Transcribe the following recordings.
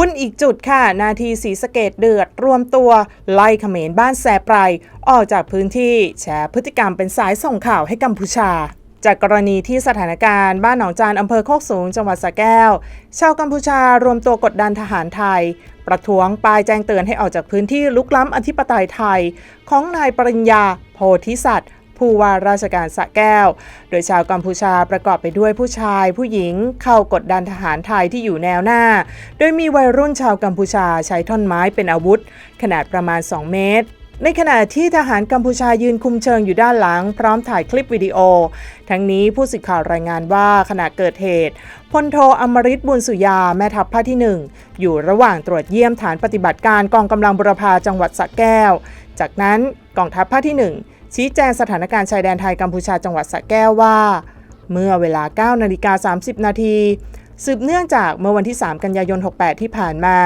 วุ่นอีกจุดค่ะ นาทีสีสะเกตเดือด รวมตัว ไล่เขมรบ้านแซปรายออกจากพื้นที่แฉพฤติกรรมเป็นสายส่งข่าวให้กัมพูชาจากกรณีที่สถานการณ์บ้านหนองจานอำเภอโคกสูงจังหวัดสระแก้ว ชาวกัมพูชารวมตัวกดดันทหารไทย ประท้วงป้ายแจ้งเตือนให้ออกจากพื้นที่ลุกล้ำอธิปไตยไทย ของนายปริญญา โพธิสัตว์ ผู้ว่าราชการสะแก้ว โดยชาวกัมพูชาประกอบไปด้วยผู้ชายผู้หญิงเข้ากดดันทหารไทยที่อยู่แนวหน้า โดยมีวัยรุ่นชาวกัมพูชาใช้ท่อนไม้เป็นอาวุธ ขนาดประมาณ 2 เมตรในขณะที่ทหารกัมพูชายืนคุมเชิงอยู่ด้านหลัง พร้อมถ่ายคลิปวิดีโอ ทั้งนี้ผู้สื่อข่าวรายงานว่าขณะเกิดเหตุพลโทอมริตบุญสุยาแม่ทัพภาคที่ 1 อยู่ระหว่างตรวจเยี่ยมฐานปฏิบัติการกองกำลังบุรพาจังหวัดสระแก้ว จากนั้นกองทัพภาคที่ 1 ชี้แจงสถานการณ์ชายแดนไทยกัมพูชาจังหวัดสระแก้วว่า เมื่อเวลา 9 นาฬิกา 30 นาทีสืบเนื่องจากเมื่อวันที่ 3 กันยายน 68 ที่ผ่านมา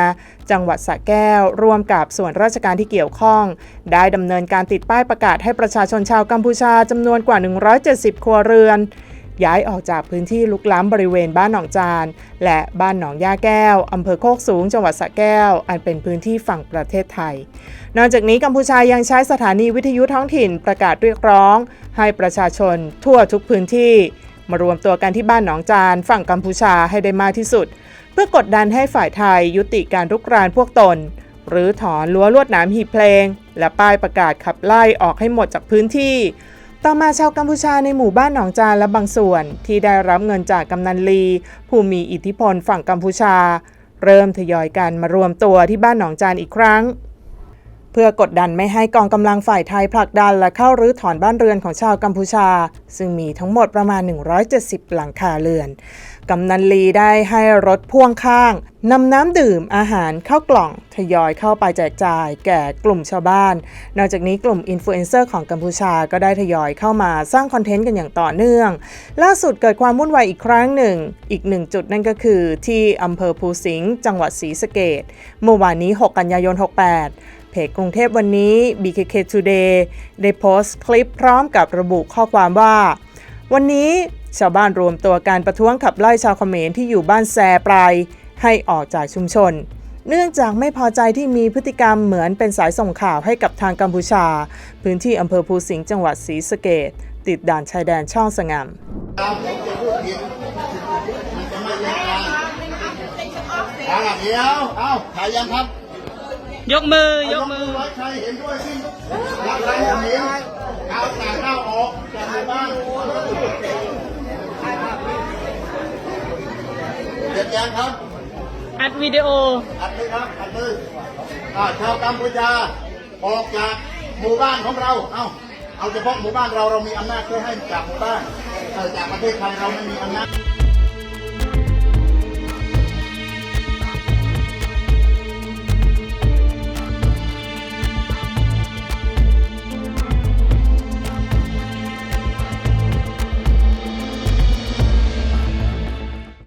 จังหวัดสระแก้ว ร่วมกับส่วนราชการที่เกี่ยวข้อง ได้ดำเนินการติดป้ายประกาศให้ประชาชนชาวกัมพูชาจำนวนกว่า 170 ครัวเรือน ย้ายออกจากพื้นที่ลุกล้ำบริเวณบ้านหนองจาน และบ้านหนองย่าแก้ว อำเภอโคกสูง จังหวัดสระแก้ว อันเป็นพื้นที่ฝั่งประเทศไทย นอกจากนี้กัมพูชายังใช้สถานีวิทยุท้องถิ่นประกาศเรียกร้อง ให้ประชาชนทั่วทุกพื้นที่ มารวมตัวกันที่บ้านหนองจาน ฝั่งกัมพูชาให้ได้มากที่สุด เพื่อกดดันให้ฝ่ายไทยยุติการรุกรานพวกตน หรือถอนรั้วลวดหนามหีบเพลง และป้ายประกาศขับไล่ออกให้หมดจากพื้นที่ ต่อมาชาวกัมพูชาในหมู่บ้านหนองจานและบางส่วน ที่ได้รับเงินจากกำนันลี ผู้มีอิทธิพลฝั่งกัมพูชา เริ่มทยอยกันมารวมตัวที่บ้านหนองจานอีกครั้ง เพื่อกดดันไม่ให้กองกำลังฝ่ายไทยผลักดันและเข้ารื้อถอนบ้านเรือนของชาวกัมพูชา ซึ่งมีทั้งหมดประมาณ 170 หลังคาเรือน กำนันลีได้ให้รถพ่วงข้างนำน้ำดื่มอาหารเข้ากล่องทยอยเข้าไปแจกจ่ายแก่กลุ่มชาวบ้าน นอกจากนี้กลุ่มอินฟลูเอนเซอร์ของกัมพูชาก็ได้ทยอยเข้ามาสร้างคอนเทนต์กันอย่างต่อเนื่อง ล่าสุดเกิดความวุ่นวายอีกครั้งหนึ่ง อีกหนึ่งจุดนั่นก็คือที่อำเภอภูสิงห์จังหวัดศรีสะเกดเมื่อวานนี้ 6 กันยายน 68 เพจกรุงเทพวันนี้ BKK Today ได้โพสต์คลิปพร้อมกับระบุข้อความว่า วันนี้ชาวบ้านรวมตัวการประท้วงขับไล่ชาวเขมรที่อยู่บ้านแซปลายให้ออกจากชุมชน เนื่องจากไม่พอใจที่มีพฤติกรรมเหมือนเป็นสายส่งข่าวให้กับทางกัมพูชา พื้นที่อำเภอภูสิงห์จังหวัดศรีสะเกดติดด่านชายแดนช่องสงามเอาละเดี๋ยวเอาถ่ายยังครับ ยกมือยกมือ ไว้ใครเห็นด้วยที่รับไรอย่างนี้เอาต่างด้าวออกจากหมู่บ้านเจ็บยังครับ อัดวิดีโอ อัดเลยครับ อัดเลยอ่าชาวกัมพูชาออกจากหมู่บ้านของเรา เอาเอาเฉพาะหมู่บ้านเราเรามีอำนาจเพื่อให้จากหมู่บ้านเออจากประเทศไทยเราไม่มีอำนาจ